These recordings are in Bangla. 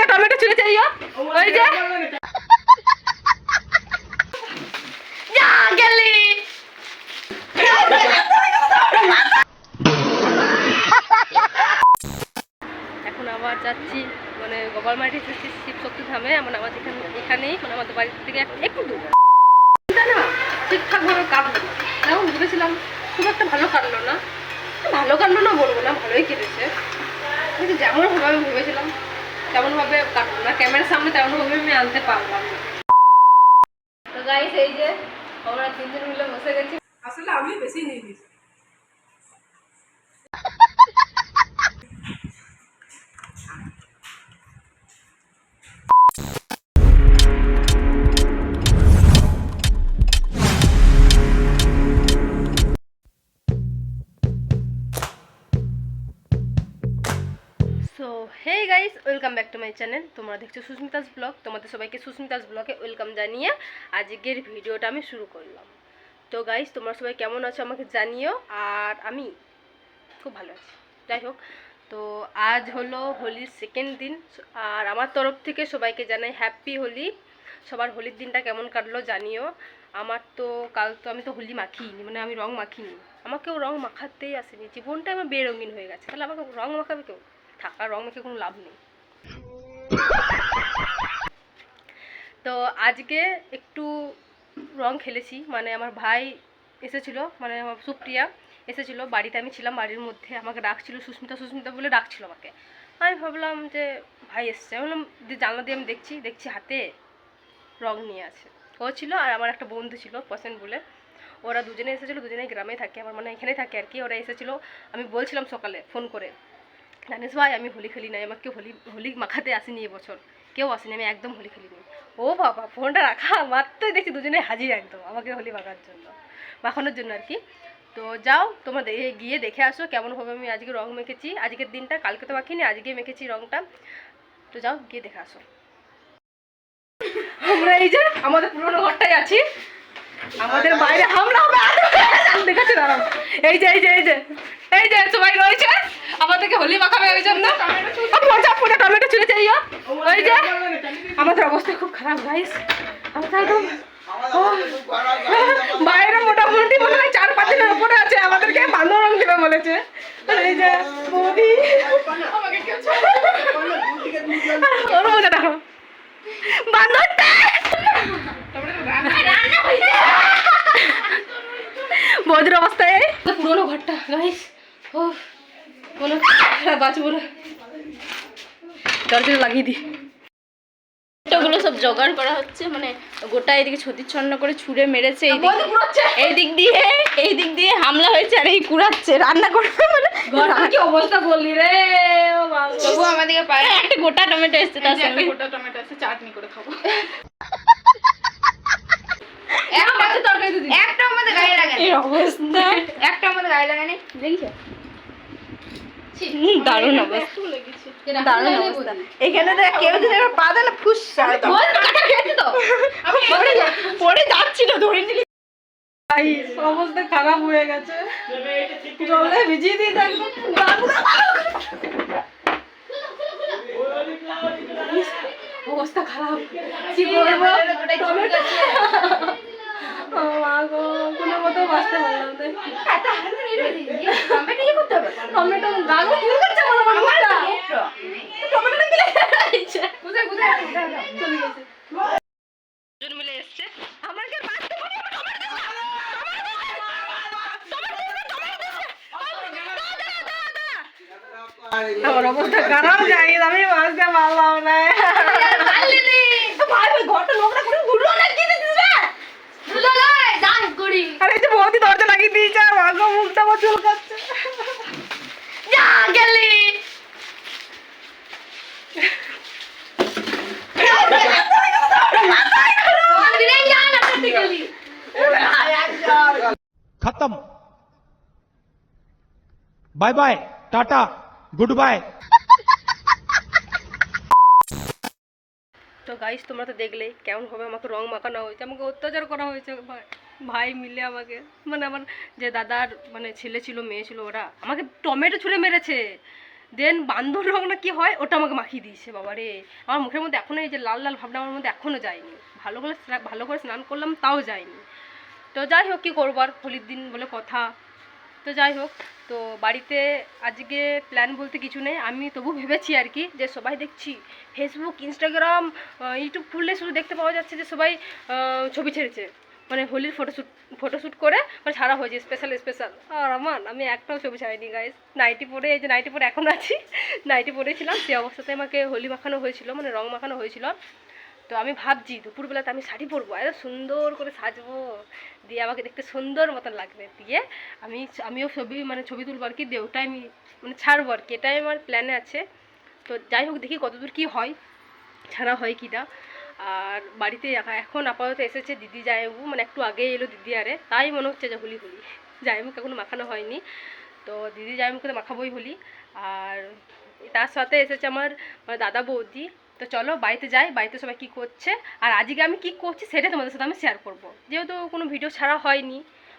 পুরো টমেটো ছুঁড়ে চাইও ওই যে। যাচ্ছি মানে গোপালমাটি এসেছি শিব শক্তি ধামে। মানে আমাদের এখানে, এখানেই মানে আমাদের বাড়ি থেকে এক- একটু দূর। না, ঠিকঠাকভাবে কাটলো এখন ভেবেছিলাম, খুব একটা ভালো কাটলো না। ভালো কাটলো না বলব না, ভালোই কেটেছে। যেমন ভাবে আমি ভেবেছিলাম তেমনভাবে ক্যামেরার সামনে তেমনভাবে আমি আনতে পারলাম তো গাইস এই যে আমরা তিনজন মিলে বসে গেছি। আসলে আমি বেশি নিয়ে নিয়েছি welcome back to my channel তোমরা দেখছ সুস্মিতাস ব্লগ। তোমাদের সবাইকে সুস্মিতাস ব্লগে ওয়েলকাম জানিয়ে আজকের ভিডিওটা আমি শুরু করলাম। তো গাইস তোমরা সবাই কেমন আছো আমাকে জানিও। আর আমি খুব ভালো আছি। যাই হোক, তো আজ হলো হোলির সেকেন্ড দিন। আর আমার তরফ থেকে সবাইকে জানাই হ্যাপি হোলি। সবার হোলির দিনটা কেমন কাটলো জানিও। আমার তো কাল তো আমি তো হোলি মাখিনি মানে আমি রং মাখিনি। আমাকেও রং মাখাতেই আসেনি। জীবনটা আমার বেরঙিন হয়ে গেছে। তাহলে আমাকে রং মাখাবে কেউ? থাক, আর রং মেখে কোনো লাভ নেই। তো আজকে একটু রং খেলেছি মানে আমার ভাই এসেছিল মানে আমার সুপ্রিয়া এসেছিল বাড়িতে, আমি ছিলাম বাড়ির মধ্যে, আমাকে ডাকছিল, সুস্মিতা সুস্মিতা বলে ডাকছিল আমাকে। আমি ভাবলাম যে ভাই এসছে, আমি বললাম যে জানলা দিয়ে আমি দেখছি দেখছি হাতে রং নিয়ে আছে। ও ছিল আর আমার একটা বন্ধু ছিল পসেন বলে। ওরা দুজনে এসেছিল, দুজনেই গ্রামেই থাকে, আমার মানে এখানেই থাকে আর কি। ওরা এসেছিল, আমি বলছিলাম সকালে ফোন করে, জানিস ভাই, আমি হোলি খেলি নাই, আমাকে হোলি হোলি মাখাতে আসেনি এবছর। কেউ আসেনি আমি একদম হোলি খেলিনি ও বাবা ফোনটা রাখা মাত্রই দেখছি দুজনে হাজির একদম আমাকে হোলি বাঁকার জন্য মাখানোর জন্য আর কি তো যাও তোমরা গিয়ে দেখে আসো কেমনভাবে আমি আজকে রং মেখেছি আজকের দিনটা কালকে তো মাখিনি আজকে মেখেছি রংটা তো যাও গিয়ে দেখে আসো আমরা এই যে আমাদের পুরোনো ঘরটাই আছি আমাদের বাইরে হামলা হবে দেখাচ্ছি দাঁড়াও এই যে এই যে এই যে এই যে সবাই রয়েছে আমাদেরকে হোলি মাখাবে ওই জন্য। পচা পুরো টমেটো ছুঁড়ে চাইও ওই যে আমাদের অবস্থা খুব খারাপ গাইস আমরা একদম ও, বাইরে মোটামুটি মনে হয় চার পাঁচ দিনের উপরে আছে আমাদেরকে বান্ধব রং দেবে বলেছে। এই যে বৌদি। ওর মজা দেখো বান্ধবটা বৌদির অবস্থায় এই। পুরোনো ঘরটা গাইস ও হচ্ছে আর বাঁচবো না লাগিয়ে দিই ওগুলো সব জোগাড় করা হচ্ছে মানে গোটা এদিকে ছত্রিচ্ছন্ন করে ছুঁড়ে মেরেছে এই দিক দিয়ে এই দিক দিয়ে হামলা হয়েছে আর এই কুড়াচ্ছে রান্না করবে মানে কি অবস্থা বললি রে তবু আমাদেরকে পারে একটা গোটা টমেটো এসছে তার সঙ্গে। গোটা টমেটো আছে চাটনি করে খাব। একটা আমাদের গায়ে লাগে অবস্থা। একটা আমাদের গায়ে লাগে দেখিস দারুণ অবস্থা। দারুণ অবস্থা। এখানে তো কেউ যদি পা দেয় ফুস পড়ে যাচ্ছিল ধরে নিলি অবস্থা খারাপ হয়ে গেছে। জলে ভিজিয়ে দিয়ে দেখো। অবস্থা খারাপ। কি গো কোনো মতো বাঁচতে পারলাম তাই টমেটো গালো কি করছে মনে মনে মুখটা টমেটোটা গিলে চলে গেছে। মিলে এসছে। আমাকে বাঁচতে পারি আমার অবস্থা খারাপ যাই আমি মাছটা মারলাম না ভাই ওই ঘরটা নোংরা করে ঘুরলো না কি দিছিস রে আরে এই যে বৌদি দরজা লাগিয়ে দিয়েছে আর ভাগ্য মুখটা আমার চুলকাচ্ছে যা গেলি। খতম। Bye bye tata good bye. তো গাইস তোমরা তো দেখলে কেমনভাবে আমাকে রং মাখানো হয়েছে আমাকে অত্যাচার করা হয়েছে ভাই মিলে আমাকে মানে আমার যে দাদার মানে ছেলে ছিল, মেয়ে ছিল, ওরা আমাকে টমেটো ছুঁড়ে মেরেছে। দেন বান্ধব রং না কি হয়, ওটা আমাকে মাখিয়ে দিয়েছে বাবা রে আমার মুখের মধ্যে এখনও এই যে লাল লাল ভাবনা আমার মধ্যে এখনও যায়নি। ভালো করে ভালো করে স্নান করলাম, তাও যায়নি। তো যাই হোক, কী করব আর হোলির দিন বলে কথা। তো যাই হোক, তো বাড়িতে আজকে প্ল্যান বলতে কিছু নেই। আমি তবু ভেবেছি আর কি যে সবাই দেখছি ফেসবুক ইনস্টাগ্রাম ইউটিউব খুললে শুধু দেখতে পাওয়া যাচ্ছে যে সবাই ছবি ছেড়েছে। মানে হোলির ফটোশ্যুট ফটোশ্যুট করে মানে ছাড়া হয়েছে স্পেশাল স্পেশাল আর আমার, আমি একটাও ছবি ছাড়িনি গাইস নাইটি পরে এই যে নাইটি পরে এখন আছি নাইটি পরেছিলাম সেই অবস্থাতে আমাকে হোলি মাখানো হয়েছিল মানে রং মাখানো হয়েছিল। তো আমি ভাবছি, দুপুরবেলাতে আমি শাড়ি পরবো, এত সুন্দর করে সাজবো, দিয়ে আমাকে দেখতে সুন্দর মতন লাগবে। দিয়ে আমি, আমিও ছবি মানে ছবি তুলবো আর কি, দিয়ে ওটাই আমি মানে ছাড়বো আর কি, এটাই আমার প্ল্যানে আছে। তো যাই হোক, দেখি কতদূর কী হয়, ছাড়া হয় কি না আর বাড়িতে এখন আপাতত এসেছে দিদি জায়বু মানে একটু আগে এলো দিদি আরে, তাই মনে হচ্ছে যে হোলি হোলি। জায়মুখ এখনও মাখানো হয়নি। তো দিদি জায়মুখে তো মাখাবোই হোলি। আর তার সাথে এসেছে আমার আমার দাদা বৌদি। তো চলো, বাড়িতে যাই, বাড়িতে সবাই কী করছে। আর আজকে আমি কী করছি সেটা তোমাদের সাথে আমি শেয়ার করব। যেহেতু কোনো ভিডিও ছাড়া হয়নি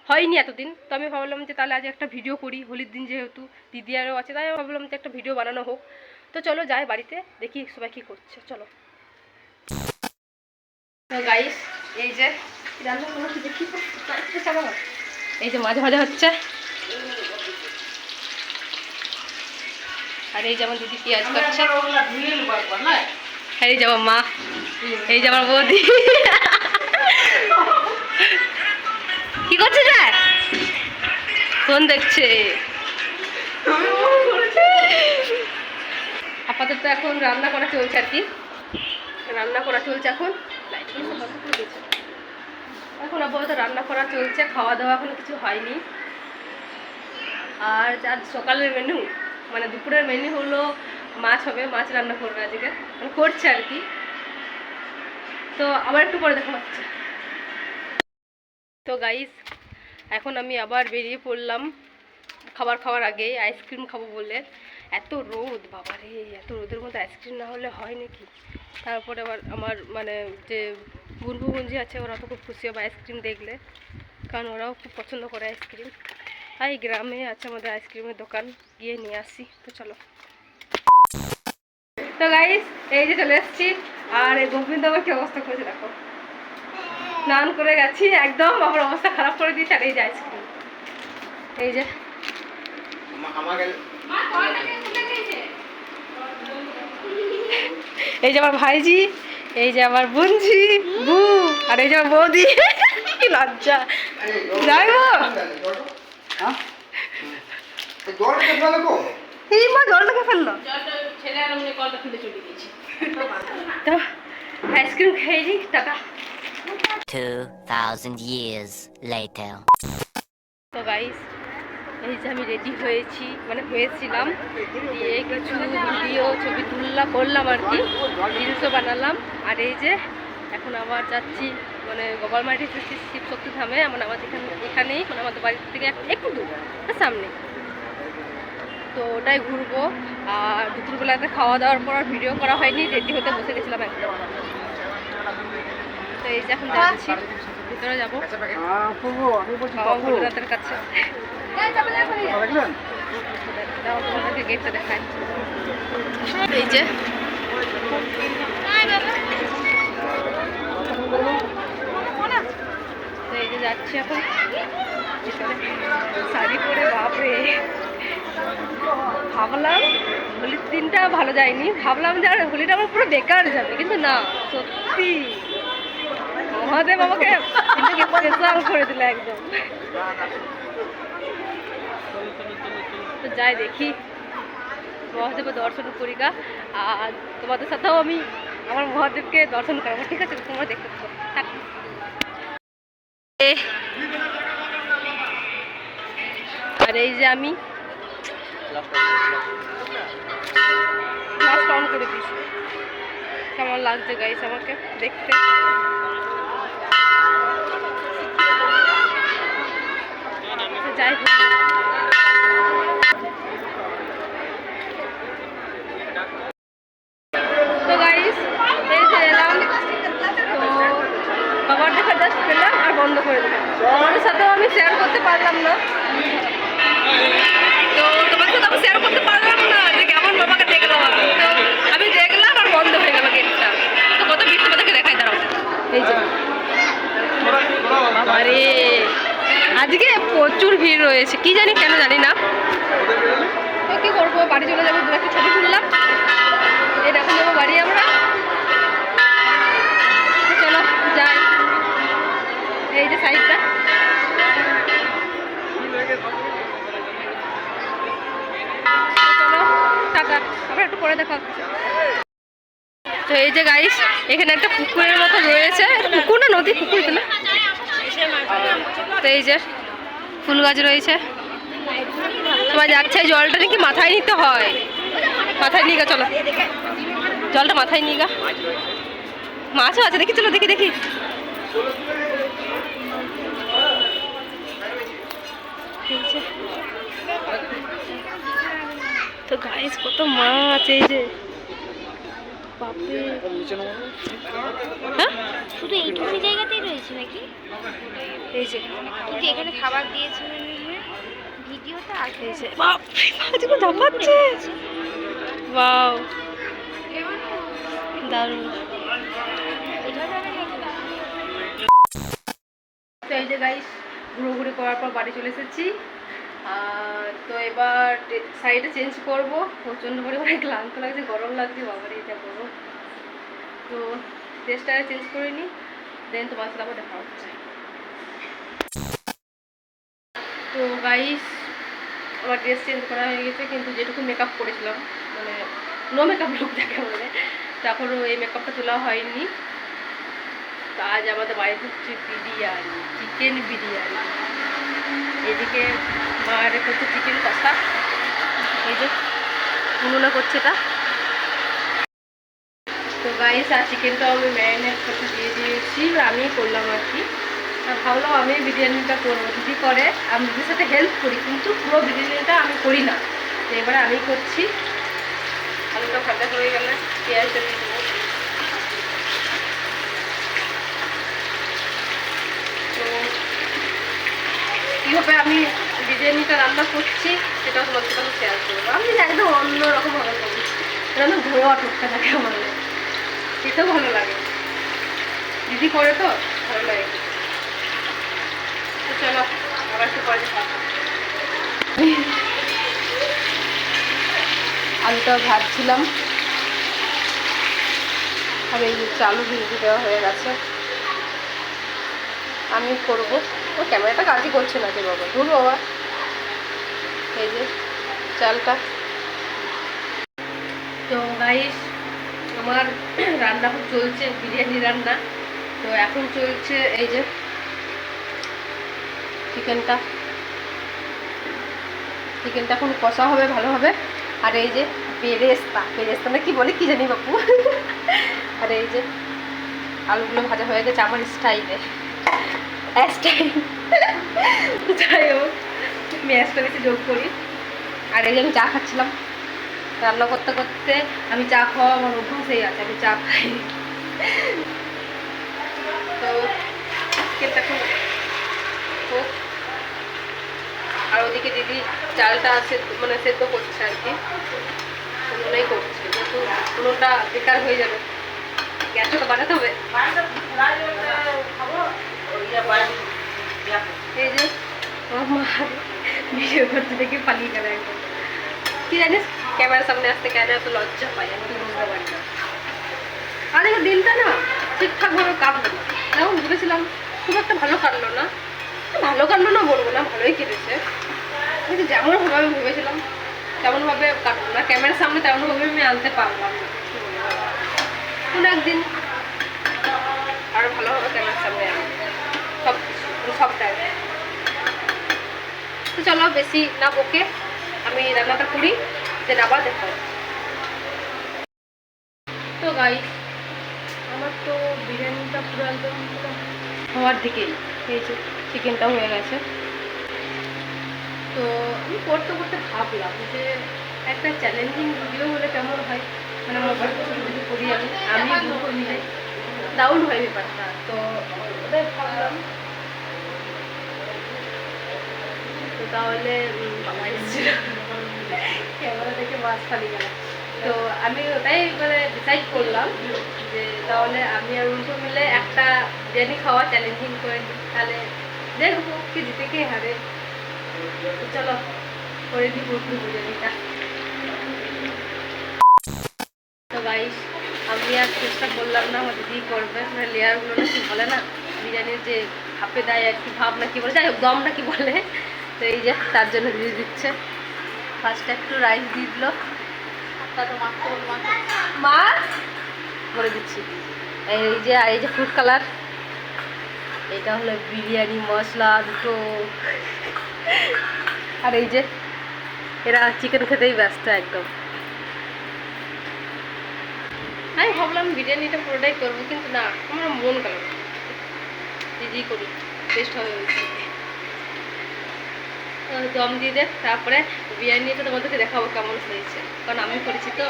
হয়নি এতদিন, তো আমি ভাবলাম যে তাহলে আজ একটা ভিডিও করি, হোলির দিন যেহেতু দিদি আরও আছে, তাই আমি ভাবলাম যে একটা ভিডিও বানানো হোক। তো চলো যাই বাড়িতে, দেখি সবাই কী করছে, চলো। তো গাইস এই যে। এই যে মাঝে মাঝে হচ্ছে। আর এই যেমন দিদি পেঁয়াজ কাটছে। আর এই যে আমার মা এই যে আমার বৌদি। কি করছে রে? ফোন দেখছে। আপাতত এখন রান্না করা চলছে আর কি। রান্না করা চলছে এখন। এখন আপাতত রান্না করা চলছে খাওয়া দাওয়া এখনও কিছু হয়নি। আর আজ সকালের মেনু মানে দুপুরের মেনু হলো মাছ হবে, মাছ রান্না করবে আজকে। মানে করছে আর কি। তো আবার একটু পরে দেখা হচ্ছে। তো গাইস এখন আমি আবার বেরিয়ে পড়লাম খাবার খাওয়ার আগে আইসক্রিম খাব বলে। এত রোদ বাবা রে এত রোদের মধ্যে আইসক্রিম না হলে হয় নাকি? তারপরে আবার আমার মানে যে বুনবু বুঞ্জি আছে ওরা তো খুব খুশি হবে আইসক্রিম দেখলে। কারণ ওরাও খুব পছন্দ করে আইসক্রিম। তাই গ্রামে আছে আমাদের আইসক্রিমের দোকান গিয়ে নিয়ে আসি। তো চলো। তো গাইস এই যে চলে এসেছি। আর এই গোবিন্দ আমার কি অবস্থা করেছে দেখো। স্নান করে গেছি একদম আমার অবস্থা খারাপ করে দিয়েছে আর এই যে আইসক্রিম। এই যে। এই যে আমার ভাইজি এই যে আমার বোনজি বু আর এই যে আমার বৌদি। কি লজ্জা। যাইবো এই মা জল লেগে ফেলল। তো আইসক্রিম খেয়েছি টাকা 2,000 years later. তো গাইস এই যে আমি রেডি হয়েছি মানে হয়েছিলাম। দিয়ে কিছু ভিডিও ছবি তুললাম করলাম আর কি রিলসও বানালাম। আর এই যে এখন আবার যাচ্ছি মানে গোপালমাটি শিব শক্তি ধামে। মানে আমাদের এখানে এখানেই মানে আমাদের বাড়ি থেকে এক- একটু দূর সামনে। তো ওটাই ঘুরবো। আর দুপুরবেলাতে খাওয়া দাওয়ার পর ভিডিও করা হয়নি রেডি হতে বসে গেছিলাম একদম। তো এই যে এখন যাচ্ছি ভিতরে যাব। ভোলেনাথের কাছে। এই যে যাচ্ছি এখন। শাড়ি পরে বাপরে ভাবলাম হোলির দিনটা ভালো যায়নি ভাবলাম যে আর হোলিটা আমার পুরো বেকার যাবে কিন্তু না সত্যি মহাদেব আমাকে স্পেশাল করে দিল একদম তো যাই দেখি। মহাদেবের দর্শন করি গা। আর তোমাদের সাথেও আমি আমার মহাদেবকে দর্শন করাবো। ঠিক আছে, তোমরা দেখতে থাকো। আর এই যে আমি করে দিয়েছি কেমন লাগছে গাইস আমাকে দেখতে? যাই হোক তো গাইস এই যে এলাম তো খাবার দেখা জাস্ট পেলাম আর বন্ধ করে দিলাম তোমাদের সাথেও আমি শেয়ার করতে পারলাম না। তো তোমার সাথে আমি শেয়ার করতে পারলাম না যে কেমন বাবাকে দেখলাম তো আমি দেখলাম আর বন্ধ হয়ে গেল গেটটা তো কত ভিড় তোমাদেরকে দেখাই, দাঁড়াও। এই যে। বাবারে। আজকে প্রচুর ভিড় রয়েছে, কি জানি কেন জানি না। তো কি করব, বাড়ি চলে যাব, দু একটা ছবি তুললাম। এই যে গাইস এখানে একটা পুকুরের মতো রয়েছে। পুকুর না, নদী, পুকুর তো এই যে ফুল গাছ রয়েছে। তোমার যাচ্ছে জলটা নাকি মাথায় নিতে হয়। মাথায় নিয়ে গা, চলো। জলটা মাথায় নিয়ে গা। মাছও আছে, দেখি, চলো, দেখি দেখি। তো গাইস কত মাছ, এই যে। বাপরে। হ্যাঁ? শুধু এইটুকু জায়গাতেই রয়েছে নাকি? এই যে। কিন্তু এখানে খাবার দিয়েছে ভিডিওটা যে। বাপরে মাছগুলো ওয়াও। দারুণ। এই যে গাইস ঘুরোঘুরি করার পর বাড়ি চলে এসেছি। তো এবার সাইডে চেঞ্জ করব। প্রচণ্ড পরিমাণে ক্লান্ত লাগছে, গরম লাগছে, বাবারে, এটা গরম। তো ড্রেসটা চেঞ্জ করে নিই দেন তোমার সাথে আবার দেখা হচ্ছে। তো গাইস আমার ড্রেস চেঞ্জ করা হয়ে গেছে, কিন্তু যেটুকু মেকআপ করেছিলাম মানে নো মেকআপ লুক দেখে বলে তো এখনও এই মেকআপটা তোলা হয়নি। তো আজ আমাদের বাড়িতে হচ্ছে বিরিয়ানি চিকেন বিরিয়ানি। এদিকে মা রেখেছে চিকেন কষা এই যে, উনুনে করছে এটা। তো গাইস আর চিকেনটাও আমি ম্যারিনেট করতে দিয়ে দিয়েছি আমি করলাম আর কি। আর ভাবলাম আমি বিরিয়ানিটা করব দিদি করে, আমি দিদির সাথে হেল্প করি, কিন্তু পুরো বিরিয়ানিটা আমি করি না। তো এবারে আমি করছি। আলুটা ভাজা হয়ে গেলে পেঁয়াজটা দিয়ে দেবো। কীভাবে আমি বিরিয়ানিটা রান্না করছি সেটাও তোমার সাথে শেয়ার করব। আমি একদম অন্যরকমভাবে করি আমি ঘরোয়া টুকটা থাকে আমার। খেতেও ভালো লাগে। দিদি করে তো, ভালো লাগে। তো চলো, আবার একটু পরে। আলুটা ভাজছিলাম। আর এই চালু ভিজে দেওয়া হয়ে গেছে। আমি করব। ও, ক্যামেরাটা কাজই করছে না যে বাবা। ধরো বাবা এই যে চালটা। তো গাইস আমার রান্না এখন চলছে, বিরিয়ানি রান্না। তো এখন চলছে এই যে চিকেনটা চিকেনটা এখন কষা হবে ভালোভাবে আর এই যে বেরেস্তা বেরেস্তা না কি বলে কি জানি বাপু? আর এই যে আলুগুলো ভাজা হয়ে গেছে আমার স্টাইলে স্টাইল যাই হোক। আমি বেশি যোগ করি। আর এই যে আমি চা খাচ্ছিলাম, রান্না করতে করতে আমি চা খাওয়া আমার অভ্যাসেই আছে আমি চা খাই। তো এখন হোক। আর ওদিকে দিদি চালটা মানে সেদ্ধ করছে আর কি। উনুনেই করছে, যেহেতু উনুনটা বেকার হয়ে যাবে। গ্যাসটা তো বাড়াতে হবে। এই যে, আমার ভিডিও করতে দেখে পালিয়ে গেল একদম। কি জানিস, ক্যামেরার সামনে আসতে কেন এত লজ্জা পাই আমি বুঝতে পারি না। আর এই দিনটা না ঠিকঠাকভাবে কাটলো না। যেমন ভেবেছিলাম, খুব একটা ভালো কাটলো না। ভালো কাটলো না বলব না, ভালোই কেটেছে। কিন্তু যেমনভাবে আমি ভেবেছিলাম, তেমনভাবে কাটলো না। ক্যামেরার সামনে তেমনভাবে আমি আনতে পারলাম না। কোনো একদিন আরও ভালোভাবে ক্যামেরার সামনে আনব সব কিছু মানে সবটাই তো চলো, বেশি না বকে আমি রান্নাটা করি, দেন আবার দেখা। তো গাই আমার তো বিরিয়ানিটা পুরো একদম হওয়ার দিকেই এই যে চিকেনটা হয়ে গেছে। তো আমি করতে করতে ভাবলাম যে একটা চ্যালেঞ্জিং ভিডিও হলে কেমন হয়? মানে মোবাইল যদি করি আমি আমি দারুণ হয় ব্যাপারটা। তো ভাবলাম। তো তাহলে বাবা এসেছিল। ক্যামেরা দেখে মাছ ফালি গেল। তো আমি ওটাই মানে ডিসাইড করলাম যে তাহলে আমি আর রুমকো মিলে একটা বিরিয়ানি খাওয়া চ্যালেঞ্জিং করে তাহলে দেখব কি জিতে কে হারে। চলো, করে দিই পুরো বিরিয়ানিটা। তো গাইস আমি আর চেষ্টা করলাম না, আমার দিদি করবে। মানে লেয়ারগুলো নাকি বলে না, বিরিয়ানির যে ভাপে দেয় আর কি ভাব না কি বলে। যাই হোক দম না কি বলে? তো এই যে তার জন্য দিয়ে দিচ্ছে। ফার্স্টে একটু রাইস দিয়ে দিল। মাখতে। করে দিচ্ছি। এই যে এই যে ফুড কালার এটা হলো বিরিয়ানি, মশলা, দুটো। আর এই যে, এরা চিকেন খেতেই ব্যস্ত একদম। আমি ভাবলাম বিরিয়ানিটা পুরোটাই করব, কিন্তু না, আমার মন গেল করি টেস্ট হবে দম দিয়ে দে তারপরে বিরিয়ানিটা তোমাদেরকে দেখাবো কেমন হয়েছে। কারণ আমি করেছি তো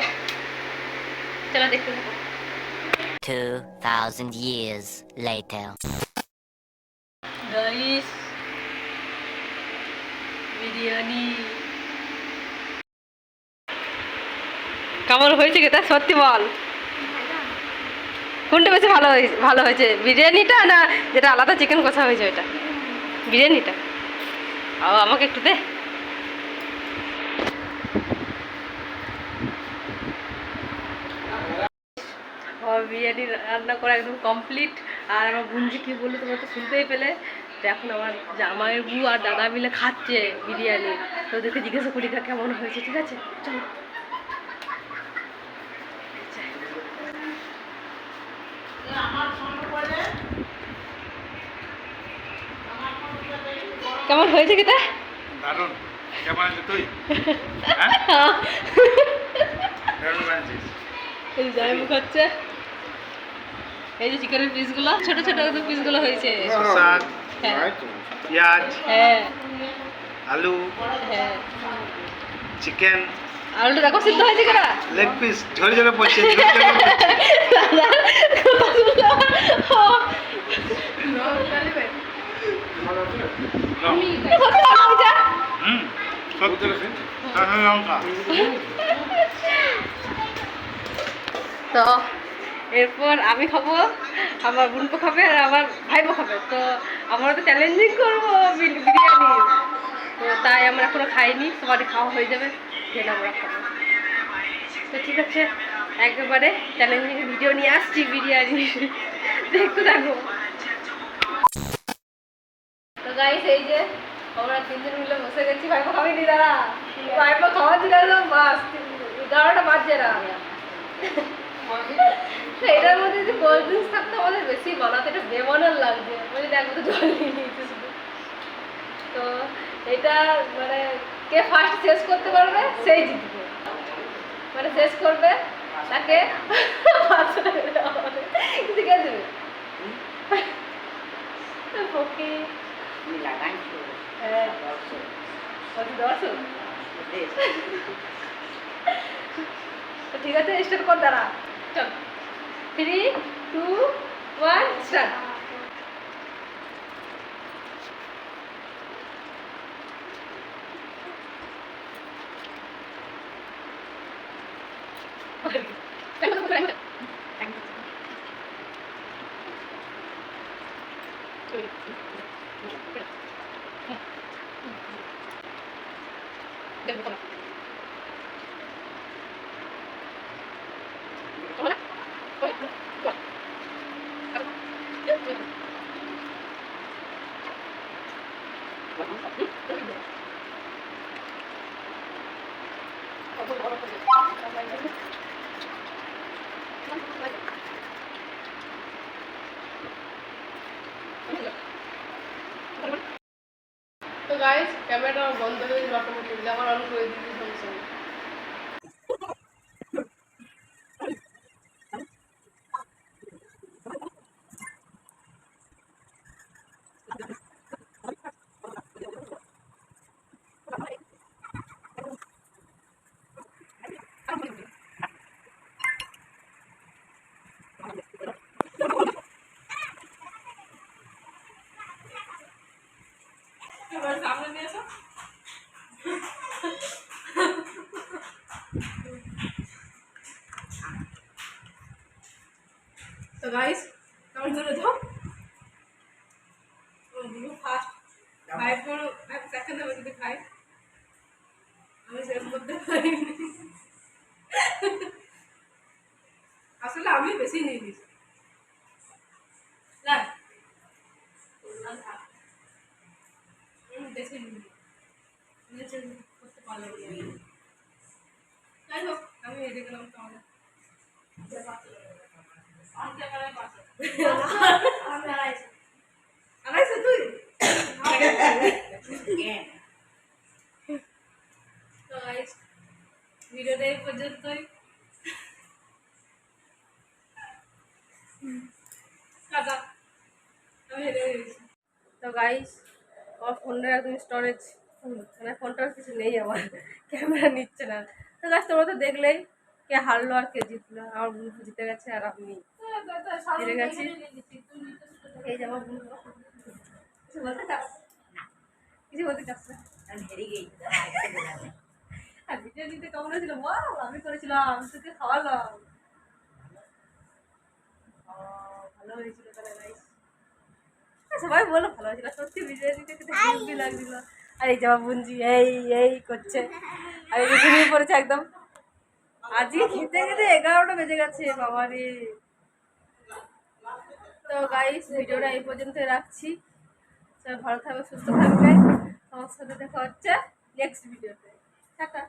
চলো দেখতে থাকো। 2,000 years later. গাইস বিরিয়ানি। কেমন হয়েছে কি তা সত্যি বল? কোনটা বেশি ভালো হয়েছে ভালো হয়েছে? বিরিয়ানিটা না যেটা আলাদা চিকেন কষা হয়েছে ওইটা? বিরিয়ানিটা? আমাকে একটু দে। বিরিয়ানি রান্না করা একদম কমপ্লিট আর আমার বুঞ্জি কি বলল তোমার তো শুনতেই পেলে? তো এখন আমার জামাইয়ের বউ আর দাদা মিলে খাচ্ছে বিরিয়ানি। তো দেখে জিজ্ঞাসা করি কেমন হয়েছে? ঠিক আছে, চলো। কেমন হয়েছে কি তা? দারুণ। কেমন আছিস তুই? হ্যাঁ? এই যে জামাই মুখ হচ্ছে। এই যে চিকেনের পিসগুলো ছোট ছোট পিসগুলো হয়েছে। শাক হ্যাঁ। পেঁয়াজ হ্যাঁ। আলু হ্যাঁ। চিকেন আলুটা দেখো সিদ্ধ হয়েছে কিনা লেগ পিস ঝরে ঝরে পড়ছে ঝরে তো, এরপর আমি খাব, আমার বোনপো খাবে আর আমার ভাইপো খাবে। তো, আমরা তো চ্যালেঞ্জিং করব বিরি- বিরিয়ানি। তো তাই আমরা এখনও খাইনি সবারই খাওয়া হয়ে যাবে দেন আমরা খাব। তো ঠিক আছে, একেবারে চ্যালেঞ্জিং ভিডিও নিয়ে আসছি বিরিয়ানি। দেখতে থাকো। তো গাইস এই যে আমরা তিনজন মিলে বসে গেছি ভাইপো খাবি দাঁড়া। ভাইপো খাওয়া দিলে তো বাস। এগারোটা বাজছে না। তো এটার মধ্যে যদি কোল্ড ড্রিঙ্কস থাকতো আমাদের বেশি বানাতে এটা বেমানার লাগছে। মানে দেখো তো জল নিয়ে নিয়েছে। শুধু তো এটা মানে কে ফার্স্ট শেষ করতে পারবে সেই জিতবে। মানে শেষ করবে তাকে পাঁচশো টাকা দেওয়া হবে কিন্তু কে দেবে ফকি হ্যাঁ কত দর্শক তো ঠিক আছে স্টার্ট কর, দাঁড়া। চল। থ্রি টু ওয়ান স্টার্ট তো গাইস ক্যামেরাটা বন্ধ হয়ে যাবে অটোমেটিক আবার অন করে দিচ্ছি আড়াইশো পর্যন্তই তো গাইস আমার ফোনটার একদম স্টোরেজ মানে ফোনটার কিছু নেই আমার ক্যামেরা নিচ্ছে না। তো গাছ তোমরা তো দেখলেই কে হারলো আর কে জিতলো? আমার বন্ধু জিতে গেছে আর আমি হেরে গেছি। এই যে আমার বন্ধু। কিছু বলতে চাস কিছু বলতে চাস না আর ভিডিও দিতে কেমন হয়েছিল বল আমি করেছিলাম আমি তোকে খাওয়ালাম। ভালো হয়েছিল তাহলে গাইস সবাই বলো ভালো হয়েছিল। সত্যি খেতে হেব্বি লাগছিল। আর এই জামা বুঞ্জি এই এই করছে। আর ঘুমিয়ে পড়েছে একদম। আজকে খেতে খেতে এগারোটা বেজে গেছে বাবা রে তো গাইস ভিডিওটা এই পর্যন্ত রাখছি। সবাই ভালো থাকবে সুস্থ থাকবে। আমার সাথে দেখা হচ্ছে নেক্সট ভিডিওতে টাটা।